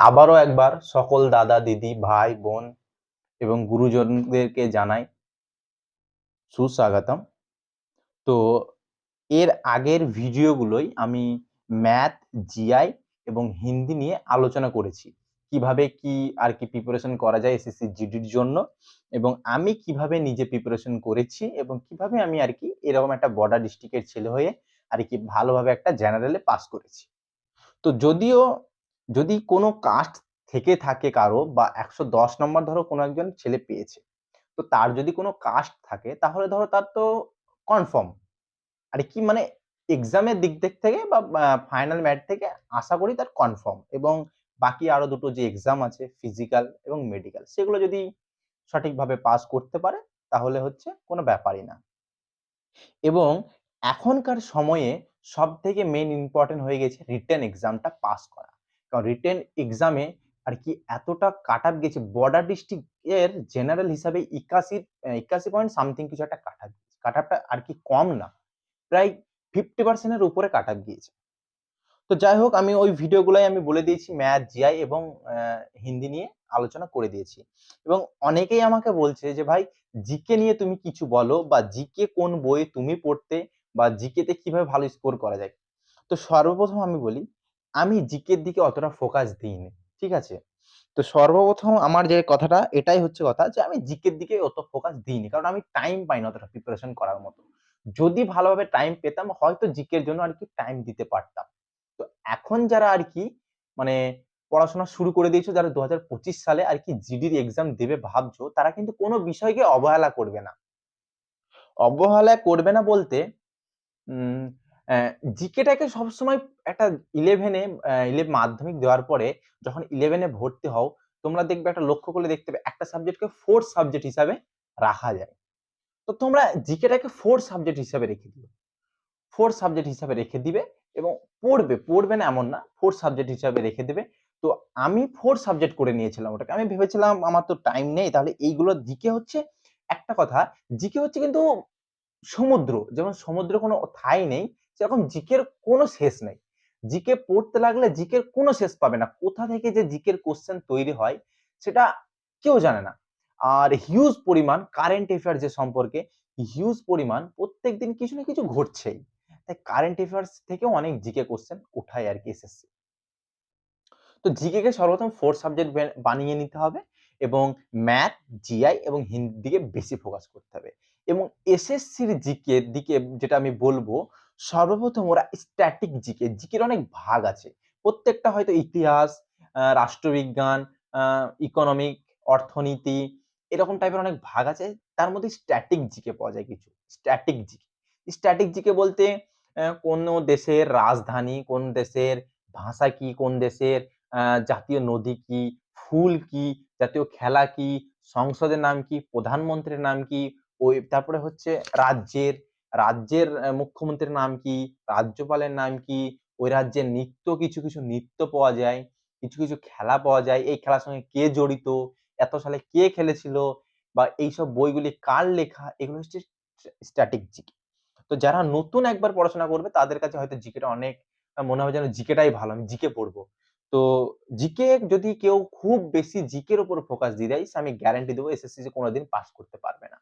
আবারও একবার সকল দাদা, দিদি, ভাই, বোন এবং গুরুজনদেরকে জানাই সুস্বাগতম। তো এর আগের ভিডিওগুলোই আমি ম্যাথ, জিআই এবং হিন্দি নিয়ে আলোচনা করেছি। কীভাবে কি আর কি প্রিপারেশন করা যায় এসএসসি, জিডির জন্য এবং আমি কীভাবে নিজে প্রিপারেশন করেছি এবং কীভাবে আমি আর কি এরকম একটা বর্ডার ডিস্ট্রিক্টের ছেলে হয়ে আর কি ভালোভাবে একটা জেনারেলে পাস করেছি। তো যদিও যদি কোনো কাস্ট থেকে থাকে কারও বা একশো দশ নম্বর ধরো কোনো একজন ছেলে পেয়েছে, তো তার যদি কোনো কাস্ট থাকে, তাহলে ধরো তার তো কনফার্ম আর কি মানে এক্সামের দিক দিক থেকে বা ফাইনাল ম্যাট থেকে আশা করি তার কনফার্ম এবং বাকি আরও দুটো যে এক্সাম আছে ফিজিক্যাল এবং মেডিকেল সেগুলো যদি সঠিকভাবে পাস করতে পারে, তাহলে হচ্ছে কোনো ব্যাপারই না। এবং এখনকার সময়ে সব থেকে মেন ইম্পর্টেন্ট হয়ে গেছে রিটার্ন এক্সামটা পাস করা। কারণ রিটেন এক্সামে আর কি এতটা কাট আপ গেছে বর্ডার ডিস্ট্রিক্ট এর জেনারেল হিসাবে একাশি একাশি পয়েন্ট সামথিং কিছু একটা কাট আপ কাট আপটা আর কি কম না, প্রায় ফিফটি পার্সেন্টের উপরে কাট আপ গিয়েছে। তো যাই হোক, আমি ওই ভিডিওগুলোই আমি বলে দিয়েছি ম্যাথ জিআই এবং হিন্দি নিয়ে আলোচনা করে দিয়েছি। এবং অনেকেই আমাকে বলছে যে, ভাই জিকে নিয়ে তুমি কিছু বলো বা জিকে কোন বই তুমি পড়তে বা জিকেতে কীভাবে ভালো স্কোর করা যায়? তো সর্বপ্রথম আমি বলি আমি জিকের দিকে অতটা ফোকাস দিইনি, ঠিক আছে? তো সর্বপ্রথম আমার যে কথাটা, এটাই হচ্ছে কথা যে আমি জিকের দিকে অত ফোকাস দিইনি, কারণ আমি টাইম পাই না অতটা প্রিপারেশন করার মতো। যদি ভালোভাবে টাইম পেতাম, হয়তো জিকের জন্য আর কি টাইম দিতে পারতাম। তো এখন যারা আর কি মানে পড়াশোনা শুরু করে দিয়েছ, যারা দু হাজার পঁচিশ সালে আর কি জিডির এক্সাম দেবে ভাবছ, তারা কিন্তু কোনো বিষয়কে অবহেলা করবে না। অবহেলা করবে না বলতে জিকেটাকে সবসময় একটা ইলেভেনে মাধ্যমিক দেওয়ার পরে যখন ইলেভেনে ভর্তি হও, তোমরা দেখবে একটা লক্ষ্য করলে দেখতে পাবে, একটা সাবজেক্টকে ফোর্থ সাবজেক্ট হিসাবে রাখা যায়। তো তোমরা জিকেটাকে ফোর্থ সাবজেক্ট হিসাবে রেখে দিবে ফোর্থ সাবজেক্ট হিসাবে রেখে দিবে এবং পড়বে পড়বে না এমন না ফোর্থ সাবজেক্ট হিসাবে রেখে দেবে। তো আমি ফোর্থ সাবজেক্ট করে নিয়েছিলাম ওটাকে। আমি ভেবেছিলাম আমার তো টাইম নেই, তাহলে এইগুলো জিকে হচ্ছে একটা কথা। জিকে হচ্ছে কিন্তু সমুদ্র, যেমন সমুদ্র কোনো থাই নেই সেরকম জিকের কোনো শেষ নেই। জিকে পড়তে লাগলে জিকের কোনো শেষ পাবে না। কোথা থেকে যে জিকের কোশ্চেন তৈরি হয়, সেটা কেউ জানে না। আর হিউজ পরিমাণ কারেন্ট অ্যাফেয়ার যে সম্পর্কে হিউজ পরিমাণ প্রত্যেক দিন কিছু না কিছু ঘটছেই। তাই কারেন্ট অ্যাফেয়ার্স থেকেও অনেক জিকে কোশ্চেন উঠায় আর কি এসএসসি তো জিকে কে সর্বপ্রথম ফোর সাবজেক্ট বানিয়ে নিতে হবে এবং ম্যাথ জিআই এবং হিন্দির দিকে বেশি ফোকাস করতে হবে। এবং এসএসসির জিকে দিকে যেটা আমি বলব সর্বপ্রথম ওরা স্ট্যাটিক জিকে জিকের অনেক ভাগ আছে। প্রত্যেকটা হয়তো ইতিহাস রাষ্ট্রবিজ্ঞান ইকোনমিক অর্থনীতি, এরকম টাইপের অনেক ভাগ আছে। তার মধ্যে স্ট্যাটিক জিকে পাওয়া যায় কিছু। স্ট্যাটিক জিকে স্ট্যাটিক জিকে বলতে কোন দেশের রাজধানী, কোন দেশের ভাষা কি, কোন দেশের জাতীয় নদী কি, ফুল কি, জাতীয় খেলা কি, সংসদের নাম কি, প্রধানমন্ত্রীর নাম কি, ওই, তারপরে হচ্ছে রাজ্যের রাজ্যের মুখ্যমন্ত্রীর নাম কি? রাজ্যপালের নাম কি? ওই রাজ্যের নৃত্য কিছু কিছু নৃত্য পাওয়া যায়, কিছু কিছু খেলা পাওয়া যায়। এই খেলার সঙ্গে কে জড়িত? এত সালে কে খেলেছিল? বা এইসব বইগুলি কার লেখা? এগুলো হচ্ছে স্ট্যাটিক জিকে। তো যারা নতুন একবার পড়াশোনা করবে, তাদের কাছে হয়তো জিকেটা অনেক মনে হবে যেন জিকেটাই ভালো। আমি জিকে পড়ব। তো জিকে যদি কেউ খুব বেশি জিকের উপর ফোকাস দিয়ে দেয় আমি গ্যারান্টি দেবো এসএসসি কোনোদিন পাস করতে পারবে না।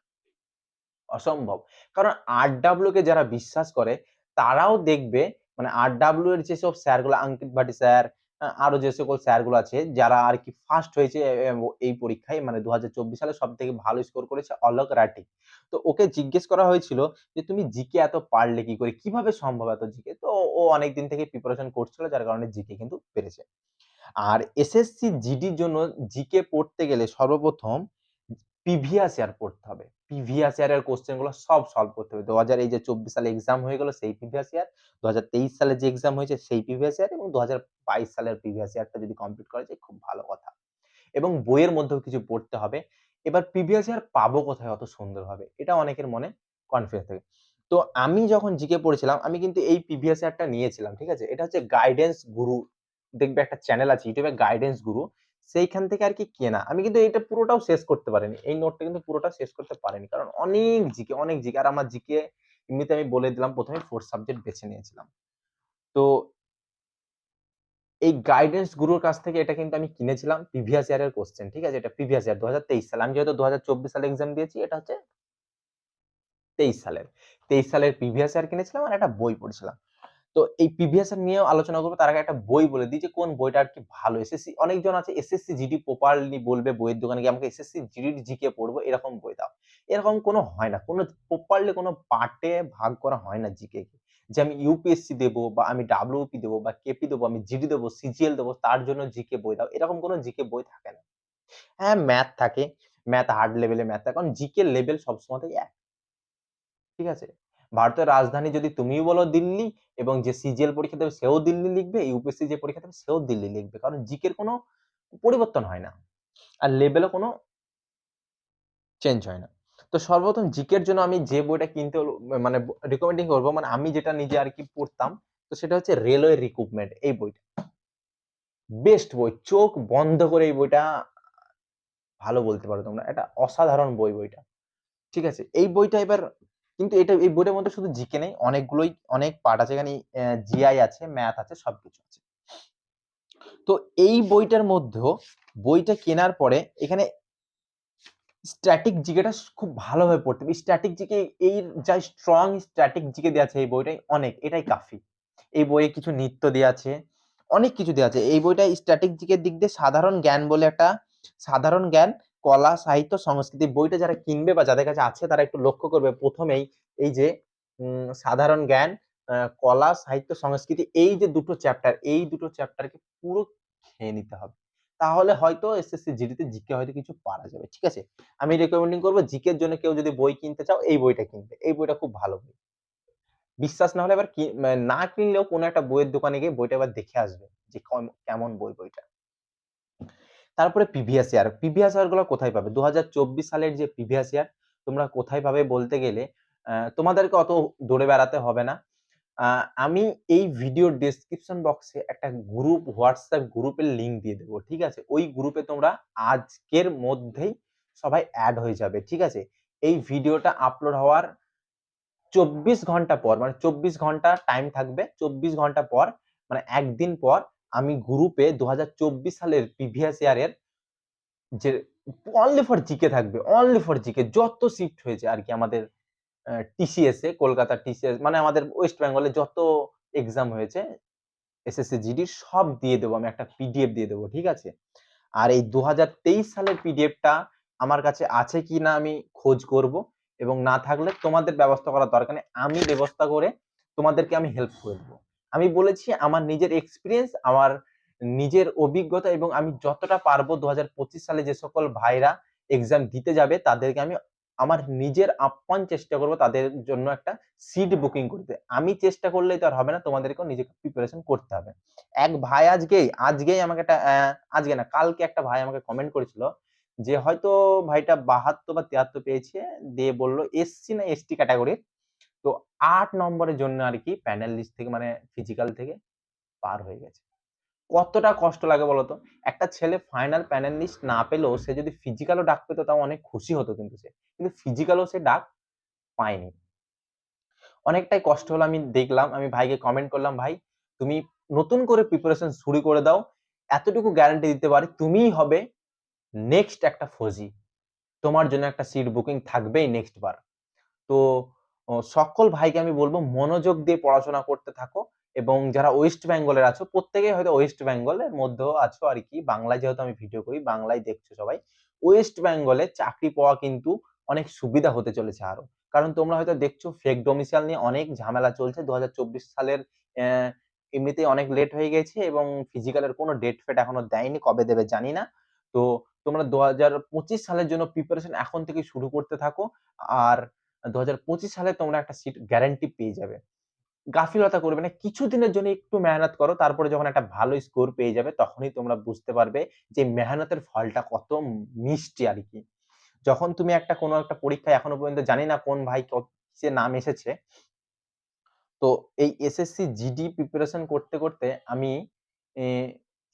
অসম্ভব। কারণ আর ডাব্লিউ কে যারা বিশ্বাস করে, তারাও দেখবে মানে আর ডাব্লিউ এর যেসব স্যারগুলো অঙ্কিত ভাটি স্যার আরও যে সকল স্যারগুলো আছে, যারা আর কি ফার্স্ট হয়েছে এই পরীক্ষায় মানে দু হাজার চব্বিশ সালে সব থেকে ভালো স্কোর করেছে অলোক রাটি তো ওকে জিজ্ঞেস করা হয়েছিল যে, তুমি জিকে এত পারলে কি করে? কীভাবে সম্ভব এত জিকে? তো ও অনেক দিন থেকে প্রিপারেশন করছিল, যার কারণে জিকে কিন্তু পেরেছে। আর এসএসসি জিডির জন্য জিকে পড়তে গেলে সর্বপ্রথম প্রিভিয়াস ইয়ার পড়তে হবে। প্রিভিয়াস ইয়ারের কোশ্চেনগুলো সব সলভ করতে হবে। দু হাজার এই যে চব্বিশ সালে এক্সাম হয়ে গেল, সেই প্রিভিয়াস ইয়ার দু হাজার তেইশ সালে যে এক্সাম হয়েছে, সেই প্রিভিয়াস ইয়ার এবং দু হাজার বাইশ সালের প্রিভিয়াস ইয়ারটা যদি কমপ্লিট করা যায়, খুব ভালো কথা। এবং বইয়ের মধ্যেও কিছু পড়তে হবে। এবার প্রিভিয়াস ইয়ার পাবো কোথায়? অত সুন্দরভাবে এটা অনেকের মনে কনফিউজ থাকে। তো আমি যখন জিকে পড়েছিলাম, আমি কিন্তু এই প্রিভিয়াস ইয়ারটা নিয়েছিলাম, ঠিক আছে? এটা হচ্ছে গাইডেন্স গুরু দেখবে একটা চ্যানেল আছে ইউটিউবে গাইডেন্স গুরু সেইখান থেকে আর কি কেনা। আমি কিন্তু এটা পুরোটাও শেষ করতে পারিনি। এই নোটটা কিন্তু পুরোটা শেষ করতে পারিনি। কারণ অনেক জিকে অনেক জিকে। আর আমার জিকে এমনিতে আমি বলে দিলাম, প্রথমে ফোর্থ সাবজেক্ট বেছে নিয়েছিলাম। তো এই গাইডেন্স গুরুর কাছ থেকে এটা কিন্তু আমি কিনেছিলাম প্রিভিয়াস ইয়ারের কোশ্চেন ঠিক আছে? এটা প্রিভিয়াস ইয়ার 2023 সালে। আমি যেহেতু 2024 সালে এক্সাম দিয়েছি, এটা হচ্ছে 23 সালের। 23 সালের প্রিভিয়াস ইয়ার কিনেছিলাম আর একটা বই পড়ছিলাম। তো এই প্রিভিয়াস ইয়ার নিয়েও আলোচনা করব। তার আগে একটা বই বলে দিই যে, কোন বইটা আর কি ভালো? এসএসসি অনেকজন আছে এসএসসি জিডি প্রপারলি বলবে বইয়ের দোকানে গিয়ে, আমাকে এসএসসি জিডি জিকে পড়ব, এরকম বই দাও। এরকম কোনো হয় না। কোনো প্রপারলি কোনো পার্টে ভাগ করা হয় না জিকে কে। যে আমি ইউপিএসসি দেবো বা আমি ডাব্লিউপি দেবো বা কেপি দেবো, আমি জিডি দেবো সিজিএল দেবো, তার জন্য জিকে বই দাও, এরকম কোনো জিকে বই থাকে না। হ্যাঁ ম্যাথ থাকে। ম্যাথ হার্ড লেভেলে ম্যাথ থাকে। কারণ জিকে লেভেল সবসময়তেই এক। ঠিক আছে? ভারতের রাজধানী যদি তুমিও বলো দিল্লি এবং যে সিজিএল পরীক্ষা দেবে সেও দিল্লি লিখবে, ইউপিএসসি যে পরীক্ষা দেবে সেও দিল্লি লিখবে। কারণ জিকের কোনো পরিবর্তন হয় না আর লেভেলও কোনো চেঞ্জ হয় না। তো সর্বপ্রথম জিকের জন্য আমি যে বইটা কিনতে মানে রিকমেন্ডিং করব মানে আমি যেটা নিজে আর কি পড়তাম, তো সেটা হচ্ছে রেলওয়ে রিক্রুটমেন্ট এই বইটা। বেস্ট বই, চোখ বন্ধ করে এই বইটা ভালো বলতে পারো তোমরা। এটা অসাধারণ বই বইটা। ঠিক আছে? এই বইটা এবার কিন্তু এটা এই বইটার মধ্যে শুধু জিকে নেই, অনেকগুলোই, অনেক পার্ট আছে, এখানে জিআই আছে ম্যাথ আছে, সবকিছু আছে। তো এই বইটার মধ্যেও, বইটা কেনার পরে এখানে স্ট্যাটিক জিকেটা খুব ভালোভাবে পড়তে হবে। স্ট্যাটিক জিকে, এই যা স্ট্রং স্ট্যাটিক জিকে দেওয়া আছে এই বইটাই অনেক, এটাই কাফি। এই বইয়ে কিছু নৃত্য দেওয়া আছে, অনেক কিছু দেওয়া আছে। এই বইটা স্ট্যাটিক জিকের দিক দিয়ে সাধারণ জ্ঞান বলে একটা সাধারণ জ্ঞান কলা, সাহিত্য, সংস্কৃতি বইটা যারা কিনবে বা যাদের কাছে আছে তারা একটু লক্ষ্য করবে। প্রথমেই এই যে সাধারণ জ্ঞান কলা, সাহিত্য, সংস্কৃতি এই যে দুটো চ্যাপ্টার এই দুটো চ্যাপ্টারকে পুরো খেয়ে নিতে হবে। তাহলে হয়তো এসএসসি জিডিতে জিকে হয়তো কিছু পারা যাবে, ঠিক আছে? আমি রেকমেন্ডিং করব জিকের জন্য কেউ যদি বই কিনতে চাও, এই বইটা কিনবে। এই বইটা খুব ভালো বই। বিশ্বাস না হলে এবার না কিনলেও কোনো একটা বইয়ের দোকানে গিয়ে বইটা এবার দেখে আসবে যে কেমন বই বইটা। তারপরে প্রিভিয়াস ইয়ার প্রিভিয়াস ইয়ারগুলো কোথায় পাবে? দু হাজার চব্বিশ সালের যে প্রিভিয়াস ইয়ার তোমরা কোথায় পাবে বলতে গেলে তোমাদেরকে অত দৌড়ে বেড়াতে হবে না। আমি এই ভিডিওর ডেসক্রিপশন বক্সে একটা গ্রুপ হোয়াটসঅ্যাপ গ্রুপের লিঙ্ক দিয়ে দেবো, ঠিক আছে? ওই গ্রুপে তোমরা আজকের মধ্যেই সবাই অ্যাড হয়ে যাবে, ঠিক আছে? এই ভিডিওটা আপলোড হওয়ার চব্বিশ ঘণ্টা পর মানে চব্বিশ ঘণ্টা টাইম থাকবে, চব্বিশ ঘণ্টা পর মানে একদিন পর আমি গ্রুপে দু হাজার চব্বিশ সালের প্রিভিয়াস ইয়ারের যে অনলি ফর জিকে থাকবে অনলি ফর জিকে যত শিফট হয়েছে আর কি আমাদের টিসিএস এ, কলকাতা টিসিএস মানে আমাদের ওয়েস্ট বেঙ্গলে যত এক্সাম হয়েছে এসএসসি জিডি সব দিয়ে দেবো, আমি একটা পিডিএফ দিয়ে দেবো, ঠিক আছে? আর এই দু হাজার তেইশ সালের পিডিএফটা আমার কাছে আছে কি না আমি খোঁজ করব এবং না থাকলে তোমাদের ব্যবস্থা করার দরকার নেই, আমি ব্যবস্থা করে তোমাদেরকে আমি হেল্প করে দেবো। আমি বলেছি আমার নিজের এক্সপিরিয়েন্স আমার নিজের অভিজ্ঞতা এবং আমি যতটা পারব দু হাজার পঁচিশ সালে যে সকল ভাইরা এক্সাম দিতে যাবে, তাদেরকে আমি আমার নিজের আপ্যান চেষ্টা করব তাদের জন্য একটা সিট বুকিং করতে। আমি চেষ্টা করলেই তো আর হবে না, তোমাদেরকেও নিজেকে প্রিপারেশন করতে হবে। এক ভাই আজকেই আজকেই আমাকে একটা আজকে না, কালকে একটা ভাই আমাকে কমেন্ট করেছিল যে হয়তো ভাইটা বাহাত্তর বা তিয়াত্তর পেয়েছে, দিয়ে বলল এসসি না, এসটি ক্যাটাগরির তো আট নম্বরের জন্য আর কি প্যানেল লিস্ট থেকে মানে ফিজিক্যাল থেকে পার হয়ে গেছে। কতটা কষ্ট লাগে বলতো? একটা ছেলে ফাইনাল প্যানেল লিস্ট না পেলেও সে যদি ফিজিক্যালও ডাক পেতো তাও অনেক খুশি হতো কিন্তু সে। কিন্তু ফিজিক্যালও সে ডাক পায়নি। অনেকটাই কষ্ট হলো, আমি দেখলাম, আমি ভাইকে কমেন্ট করলাম, ভাই, তুমি নতুন করে প্রিপারেশন শুরু করে দাও। এতটুকু গ্যারান্টি দিতে পারি, তুমিই হবে নেক্সট একটা ফৌজি। তোমার জন্য একটা সিট বুকিং থাকবেই নেক্সট বার। তো সকল ভাইকে আমি বলব মনোযোগ দিয়ে পড়াশোনা করতে থাকো এবং যারা ওয়েস্ট বেঙ্গলের আছো, প্রত্যেকেই হয়তো ওয়েস্ট বেঙ্গলের মধ্যেও আছো আর কি। বাংলায় যেহেতু আমি ভিডিও করি, বাংলায় দেখছ সবাই। ওয়েস্ট বেঙ্গলে চাকরি পাওয়া কিন্তু অনেক সুবিধা হতে চলেছে আরও। কারণ তোমরা হয়তো দেখছ ফেক ডোমিসাইল নিয়ে অনেক ঝামেলা চলছে। দু হাজার চব্বিশ সালের এমনিতেই অনেক লেট হয়ে গেছে এবং ফিজিক্যালের কোনো ডেট ফেট এখনও দেয়নি, কবে দেবে জানি না। তো তোমরা দু হাজার পঁচিশ সালের জন্য প্রিপারেশন এখন থেকে শুরু করতে থাকো। আর দু হাজার পঁচিশ সালে তোমরা একটা সিট গ্যারান্টি পেয়ে যাবে। গাফিলতা করবে না, কিছুদিনের জন্য একটু মেহনত করো, তারপরে যখন একটা ভালো স্কোর পেয়ে যাবে, তখনই তোমরা বুঝতে পারবে যে মেহনতের ফলটা কত মিষ্টি আর কি। যখন তুমি একটা কোনো একটা পরীক্ষায় এখনও পর্যন্ত জানি না কোন ভাই সে নাম এসেছে, তো এই এসএসসি জিডি প্রিপারেশন করতে করতে আমি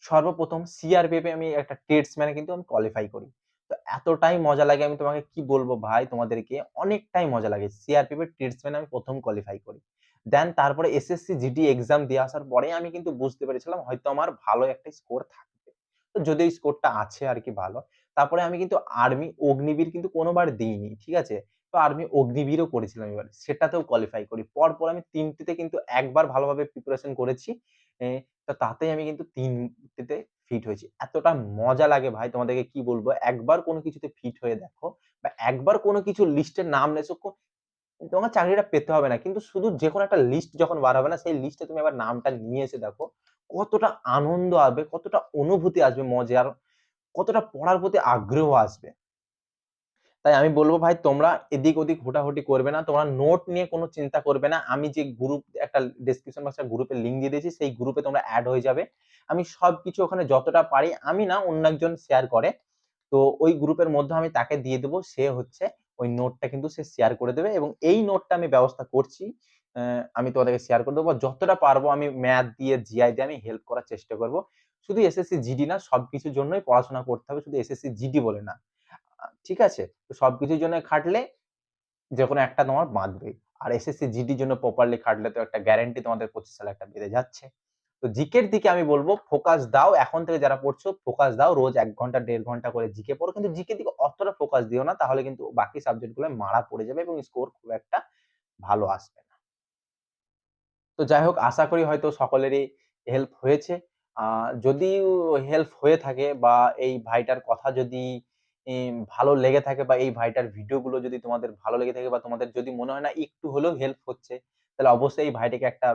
সর্বপ্রথম সিআরপিএফে আমি একটা ট্রেডসম্যানে কিন্তু আমি কোয়ালিফাই করি। তো এতটাই মজা লাগে আমি তোমাকে কি বলব ভাই তোমাদেরকে অনেকটাই মজা লাগে। সিআরপিএফ এর ট্রেডসম্যান আমি প্রথম কোয়ালিফাই করি। দেন তারপরে এসএসসি জিডি এক্সাম দিয়ে আসার পরে আমি কিন্তু বুঝতে পেরেছিলাম হয়তো আমার ভালো একটা স্কোর থাকবে। তো যদিও স্কোরটা আছে আর কি ভালো। তারপরে আমি কিন্তু আর্মি, অগ্নিবীর কিন্তু কোনোবার দিইনি। ঠিক আছে? তো আর্মি অগ্নিবীরও করেছিলাম এবার। সেটাতেও কোয়ালিফাই করি। পরপর আমি তিনটিতে কিন্তু একবার ভালোভাবে প্রিপারেশন করেছি। তো তাতেই আমি কিন্তু ৩ টিতে ফিট হয়েছি। এতটা মজা লাগে ভাই তোমাদেরকে কি বলব। একবার কোনো কিছুতে ফিট হয়ে দেখো বা একবার কোনো কিছু লিস্টে নাম নেছো তোমার চাকরিটা পেতে হবে না। কিন্তু শুধু যে কোনো একটা লিস্ট যখন বার হবে না, সেই লিস্টে তুমি আবার নামটা নিয়ে এসে দেখো। কতটা আনন্দ আসবে, কতটা অনুভূতি আসবে মজার, কতটা পড়ার প্রতি আগ্রহ আসবে। তাই আমি বলব ভাই তোমরা এদিক ওদিক হুটাহুটি করবে না। তোমরা নোট নিয়ে কোনো চিন্তা করবে না। আমি যে গ্রুপ একটা ডেসক্রিপশন বক্সে গ্রুপের লিংক দিয়ে দিয়েছি, সেই গ্রুপে তোমরা অ্যাড হয়ে যাবে। আমি সবকিছু ওখানে যতটা পারি, আমি না অন্য একজন শেয়ার করে। তো ওই গ্রুপের মধ্যে আমি তাকে দিয়ে দেবো সে হচ্ছে ওই নোটটা কিন্তু সে শেয়ার করে দেবে এবং এই নোটটা আমি ব্যবস্থা করছি। আমি তোমাদেরকে শেয়ার করে দেবো যতটা পারব আমি ম্যাথ দিয়ে, জিআই দিয়ে আমি হেল্প করার চেষ্টা করব। শুধু এসএসসি, জিডি না সবকিছুর জন্যই পড়াশোনা করতে হবে। শুধু এসএসসি, জিডি বলে না। ঠিক আছে? তো সবকিছুর জন্য খাটলে যেকোনো একটা তোমার বাঁধবে আর এসএসসি, জিডির জন্য প্রপারলি খাটলে তো একটা গ্যারান্টি তোমাদের ২৫ সালে একটা বেড়ে যাচ্ছে। তো জিকের দিকে আমি বলব ফোকাস দাও। এখন থেকে যারা পড়ছো ফোকাস দাও। রোজ এক ঘণ্টা দেড় ঘণ্টা করে জিকে পড়ো। কিন্তু জিকের দিকে অতটা ফোকাস দিও না। তাহলে কিন্তু বাকি সাবজেক্টগুলো মারা পড়ে যাবে এবং স্কোর খুব একটা ভালো আসবে না। তো যাই হোক আশা করি হয়তো সকলেরই হেল্প হয়েছে। আ যদিও হেল্প হয়ে থাকে বা এই ভাইটার কথা যদি ভালো লেগে থাকে বা এই ভাইটার ভিডিওগুলো যদি তোমাদের ভালো লেগে থাকে বা তোমাদের যদি মনে হয় না একটু হলেও হেল্প হচ্ছে, তাহলে অবশ্যই এই ভাইটিকে একটা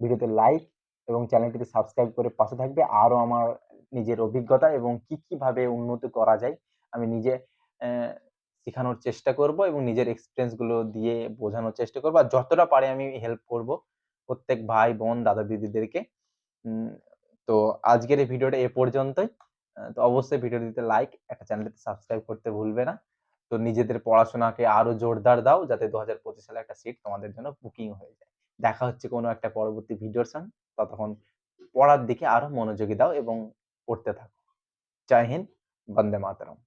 ভিডিওতে লাইক এবং চ্যানেলটিকে সাবস্ক্রাইব করে পাশে থাকবে। আরও আমার নিজের অভিজ্ঞতা এবং কি, কি উন্নত করা যায় আমি নিজে শেখানোর চেষ্টা করব এবং নিজের এক্সপিরিয়েন্সগুলো দিয়ে বোঝানোর চেষ্টা করব। আর যতটা পারি আমি হেল্প করব প্রত্যেক ভাই, বোন, দাদা, দিদিদেরকে। তো আজকের এই ভিডিওটা এ পর্যন্তই। তো অবশ্যই ভিডিও দিতে লাইক, একটা চ্যানেলটিতে সাবস্ক্রাইব করতে ভুলবে না। তো নিজেদের পড়াশোনাকে আরও জোরদার দাও যাতে ২০২৫ সালে একটা সিট তোমাদের জন্য বুকিং হয়ে যায়। দেখা হচ্ছে কোনো একটা পরবর্তী ভিডিওর সঙ্গে। ততক্ষণ পড়ার দিকে আরও মনোযোগী দাও এবং পড়তে থাকো। জয় হিন্দ, বন্দে মাতরম।